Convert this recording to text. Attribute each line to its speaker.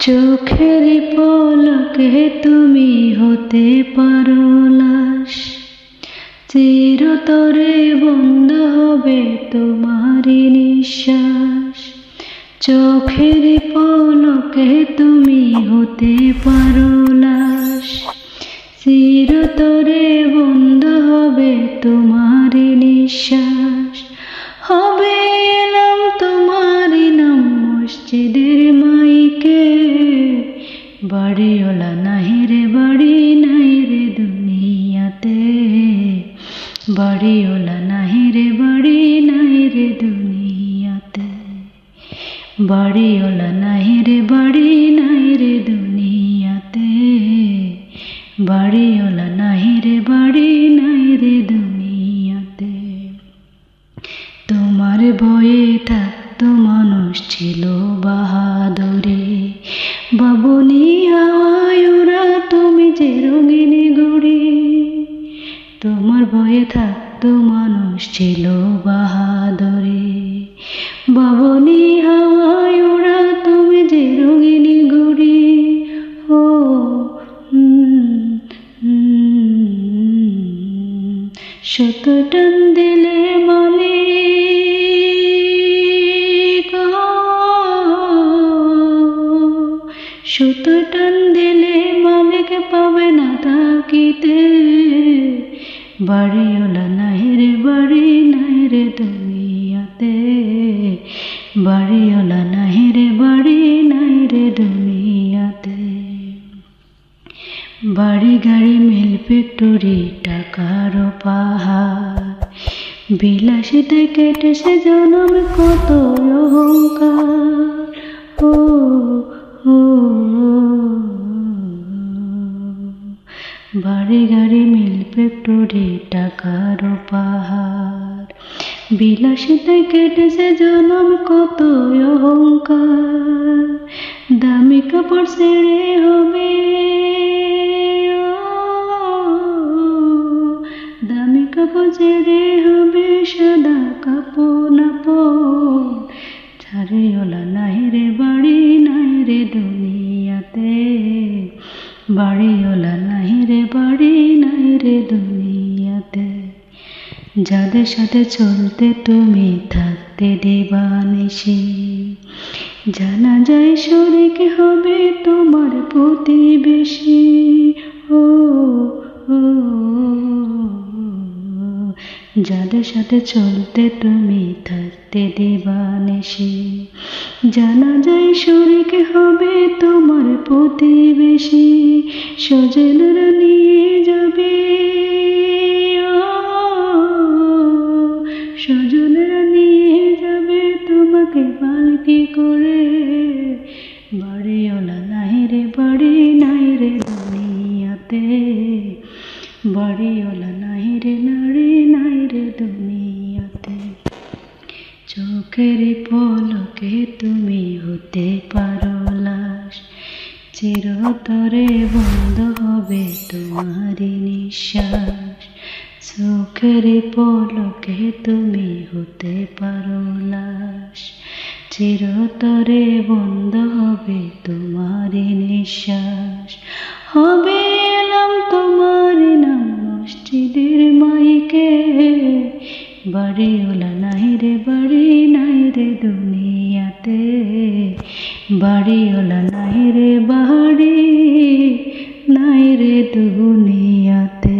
Speaker 1: চোখের পলকে তুমি হতে পারো লাশ। চিরতরে বন্ধ হবে তোমারই নিঃশ্বাস। চোখের পলকে তুমি হতে পারো লাশ। চিরতরে বন্ধ হবে তোমারই নিঃশ্বাস। হবে নাম তোমারই নাম মসজিদের মাইকে। বাড়িওলা নাহি রে, বাড়ি নাই রে দুনিয়াতে। বাড়িওলা নাহি রে, বাড়ি নাই রে দুনিয়াতে। বাড়িওলা নাহি রে, বাড়ি নাই রে দুনিয়াতে। বাড়িওলা নাহি রে বাড়ি, নাই রে দুনিয়াতে। তোমার ভয়ে থাকতো মানুষ ছিল বাহাদুরে। বাবুনি হাওয়ায় ওরা তুমি যে রঙিনী গুড়ি তোমার ভয়ে থাকতো মানুষ ছিল বাহাদুরে। বাবুনি শত টান দিলে মালিক, শত টান দিলে মালিক পাবে না তাকিতে। বাড়িওলা নাই রে, বাড়ি নাই রে দুনিয়াতে। বাড়িওলা নাই রে, বাড়ি নাই রে দুনিয়াতে। বাড়ি গাড়ি ফ্যাক্টরি টাকারও পাহাড়। বিলাসিতে কেটেছে জনম, কত অহংকার। ও বাড়ি গাড়ি মিল ফ্যাক্টরি টাকারও পাহাড়। বিলাসিতে কেটেছে জনম, কত অহংকার। দামি কাপড় ছেড়ে হবে কাপড় নাপড় ছাড়িওলা নাই রে, বাড়ি নাই রে দুনিয়াতে। বাড়ি বাড়িওলা নাই রে, বাড়ি নাই রে দুনিয়াতে। যাদের সাথে চলতে তুমি থাকতে দিবানিসি জানা যায় শরিক হবে তোমার প্রতিবেশী। ও ও। যাদের সাথে চলতে তুমি থাকতে দিবানিসি জানা যায় শরিক হবে তোমার প্রতিবেশী, সজেলরা নিয়ে যাবে। সজনেরা নিয়ে যাবে তোমাকে পালকি করে। বাড়িওলা নাই রে বাড়ি, নাই রে দুনিয়াতে। বাড়িওলা নাই রে নারী দুনিয়াতে চোখের পলকে তুমি হতে পারো লাশ। চিরতরে বন্ধ হবে তোমারই নিঃশ্বাস। চোখের পলকে তুমি হতে পারো লাশ। চিরতরে বন্ধ হবে তোমারই নিঃশ্বাস। হবে এলাম তোমার নাম। বাড়িওলা নাই রে বাড়ি নাই রে দুনিয়াতে। বাড়িওলা নাই রে বাড়ি নাই রে দুনিয়াতে।